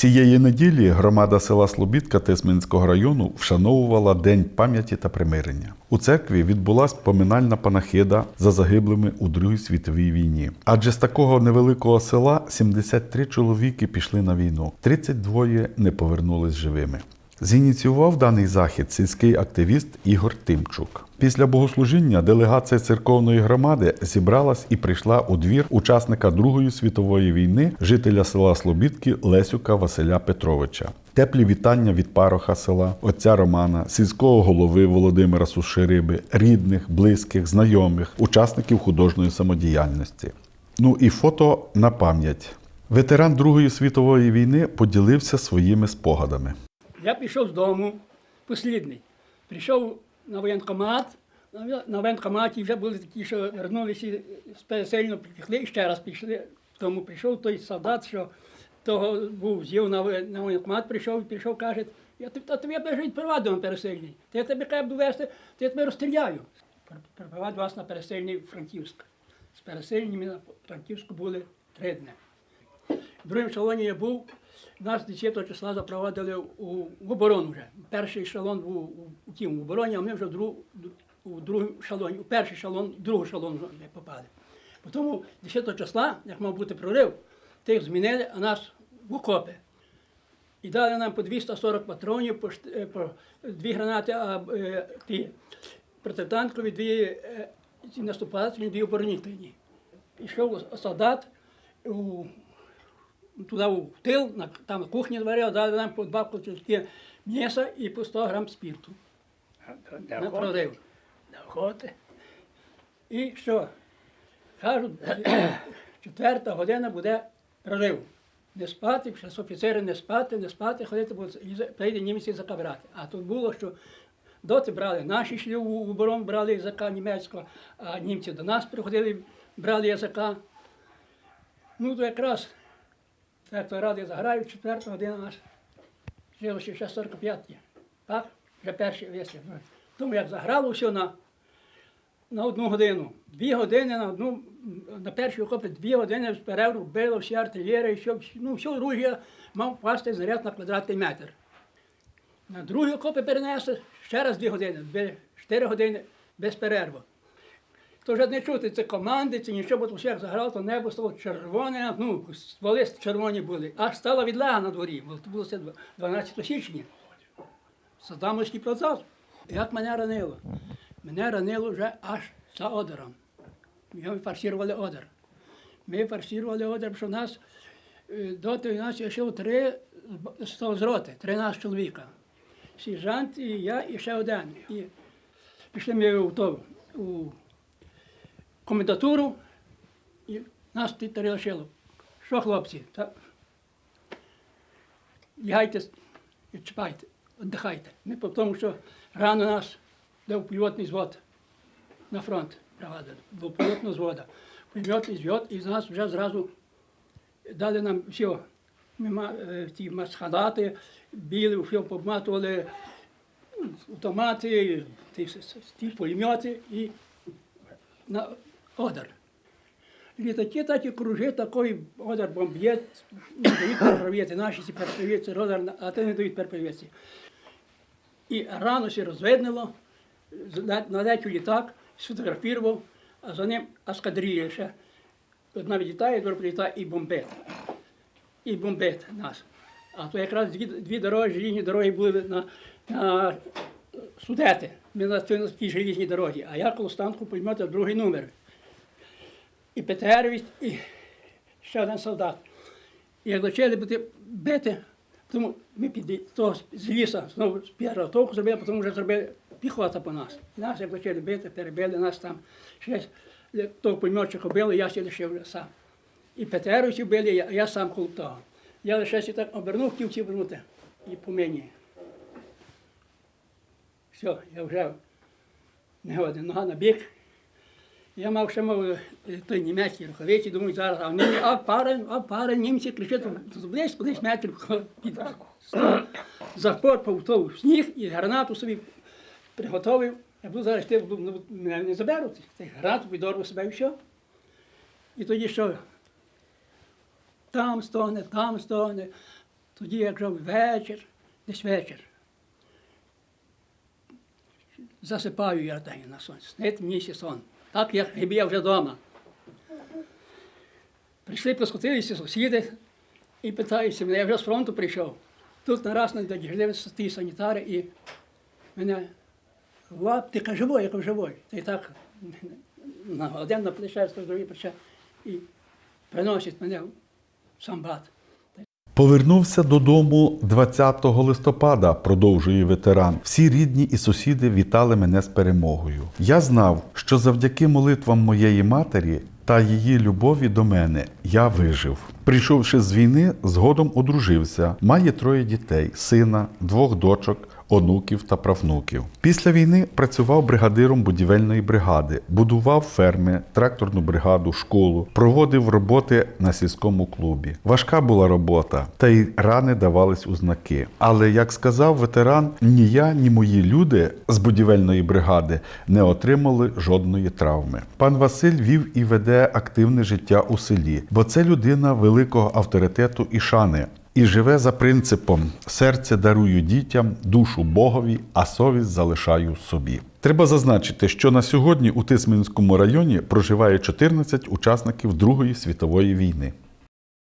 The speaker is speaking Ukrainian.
Цієї неділі громада села Слобідка Тесменського району вшановувала День пам'яті та примирення. У церкві відбулася поминальна панахида за загиблими у Другій світовій війні. Адже з такого невеликого села 73 чоловіки пішли на війну, 32 не повернулись живими. Зініціював даний захід сільський активіст Ігор Тимчук. Після богослужіння делегація церковної громади зібралась і прийшла у двір учасника Другої світової війни, жителя села Слобідки Лесюка Василя Петровича. Теплі вітання від пароха села, отця Романа, сільського голови Володимира Сушириби, рідних, близьких, знайомих, учасників художньої самодіяльності. Ну і фото на пам'ять. Ветеран Другої світової війни поділився своїми спогадами. Я пішов з дому, послідний. Прийшов на воєнкомат. На- воєнкоматі вже були такі, що вернулися з пересильно прийшли і ще раз пішли. Тому прийшов той солдат, що того був з'їв на, воєнкомат, прийшов і прийшов, каже, я тобі, та тобі я жить пересильний. Та я тебе хай буду вести, то я тебе розстріляю. Припровадив вас на пересильний Франківськ. З пересильними на Франківську були три дні. В другому шалоні я був, нас 10 числа запровадили у, в оборону вже. Перший шалон був у, у тім в обороні, а ми вже в друг, у другому шалоні, у перший шалон, другий шалон не попали. Тому 10 числа, як мав бути прорив, тих змінили, а нас в окопи. І дали нам по 240 патронів, по, е, по дві гранати, а е, ті протитанкові, дві е, наступательні, дві оборонительні. Ішов солдат у туди в тил, на, там кухні варив, дали нам по два кусочки м'яса і по 100 грам спірту на прорив. Охоти. І що? Кажуть, четверта година буде прорив. Не спати, зараз офіцери не спати, не спати, ходити, бо прийде німці закабрати. А тут було, що доти брали наші йшли в оборону, брали язика німецького, а німці до нас приходили, брали язика. Ну, то якраз так то ради заграють, четверта година наш. Жило ще 45 є. Так? Вже перший вислів. Тому як заграло все на на одну годину. Дві години на одну, на першій окопі дві години з перерву било всі артилерії, все, ну, все оружие мав пасти заряд на квадратний метр. На другій окопі перенесли ще раз дві години, чотири години без перерви. То вже не чути, це команди, це нічого, бо всіх заграв, то небо стало червоне, ну, стволи червоні були. Аж стала відлега на дворі, бо це було 12 січня. Садамовський процес. Як мене ранило? Мене ранило вже аж за одером. Ми фарсірували одер. Ми фарсірували одер, що нас е, доти у нас йшло три з- роти, 13 чоловіка. Сержант і я, і ще один. І пішли ми у, то, у комендатуру, і нас тут лишило. Що, хлопці? Та... Лягайте, відчіпайте, віддихайте. Ми по тому, що рано нас дав польотний звод на фронт провадили, до польотного звода. Польотний звод, і з нас вже зразу дали нам все. Ми ті масхалати, білі, все побматували, автомати, ті, ті пулемети і на одар. Літаки так і кружить, такий одар бомб'є, не дають перепровіти, наші ці перепровіться, одар, а те не дають перепровіти. І рано все розвиднило, налетів літак, сфотографував, а за ним ескадрилля ще. Одна відлітає, друга прилітає і бомбить. І бомбить нас. А то якраз дві, дві дороги, желізні дороги були на, на Судети. Ми на тій желізній дорогі, а я коло станку пулемета другий номер. І Петерович, і ще один солдат. І як почали бути бити, тому ми під того з ліса знову з першого толку зробили, потім вже зробили піхота по нас. І нас як почали бити, перебили нас там. Ще того пулеметчика били, я ще лишив сам. І Петеровичів били, я, я сам коло того. Я лише так обернув, хотів ці вернути. І по мені. Все, я вже не годен, нога на бік. Я мав ще мав е, той німецький рукавиці, думаю, зараз, а вони, а пара, а пара німці кричать, десь десь метрів під запорпав то в сніг і гранату собі приготовив. Я буду зараз йти, ну, мене не заберуть. Цей гранату підорву себе і все. І тоді що? Там стогне, там стогне. Тоді, як вже вечір, десь вечір. Засипаю я день на сонці. Снить мені сон. Так, як ніби я вже вдома. Прийшли, поскотилися сусіди і питаються мене, я вже з фронту прийшов. Тут нараз на дежурили ті санітари і мене лап, ти живой, я кажу, живой. Та й так на один на плече, другий плече. І приносять мене в самбат. Повернувся додому 20 листопада, продовжує ветеран. Всі рідні і сусіди вітали мене з перемогою. Я знав, що завдяки молитвам моєї матері та її любові до мене я вижив. Прийшовши з війни, згодом одружився. Має троє дітей: сина, двох дочок, онуків та правнуків. Після війни працював бригадиром будівельної бригади, будував ферми, тракторну бригаду, школу, проводив роботи на сільському клубі. Важка була робота, та й рани давались у знаки. Але як сказав ветеран, ні я, ні мої люди з будівельної бригади не отримали жодної травми. Пан Василь вів і веде активне життя у селі, бо це людина великого авторитету і шани. І живе за принципом серце дарую дітям, душу Богові, а совість залишаю собі. Треба зазначити, що на сьогодні у Тисменському районі проживає 14 учасників Другої світової війни.